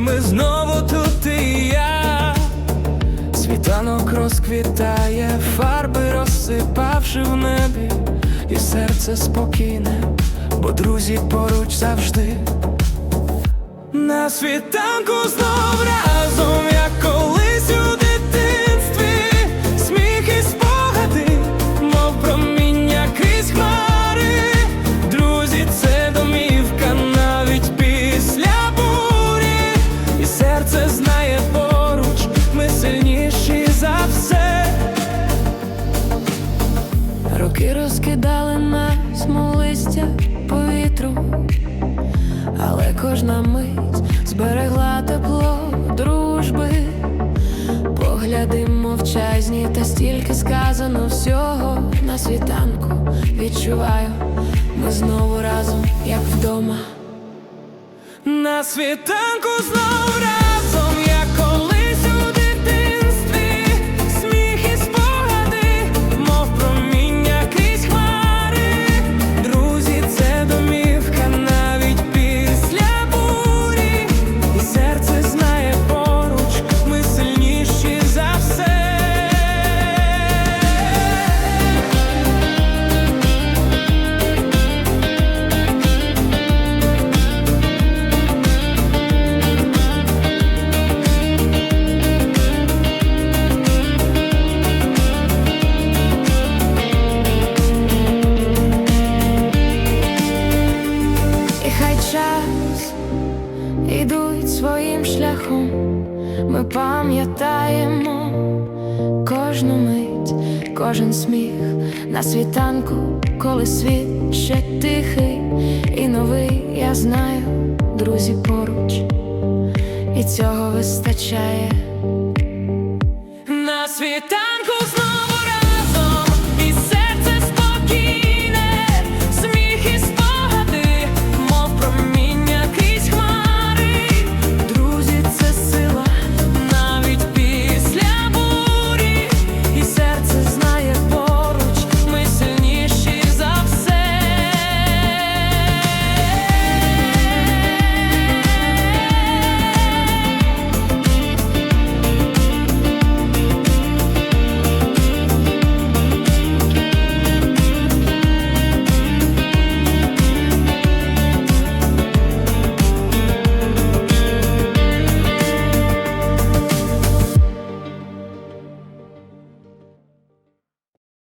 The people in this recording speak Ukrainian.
Ми знову тут і я, світанок розквітає, фарби розсипавши в небі, і серце спокійне, бо друзі поруч завжди. На світанку знов раз Роки розкидали нас, листя по вітру, але кожна мить зберегла тепло дружби, погляди мовчазні, та стільки сказано всього на світанку. Відчуваю, ми знову разом, як вдома. На світанку знов разом, ідуть своїм шляхом, ми пам'ятаємо кожну мить, кожен сміх. На світанку, коли світ ще тихий. І новий, я знаю, друзі поруч, і цього вистачає. На світанку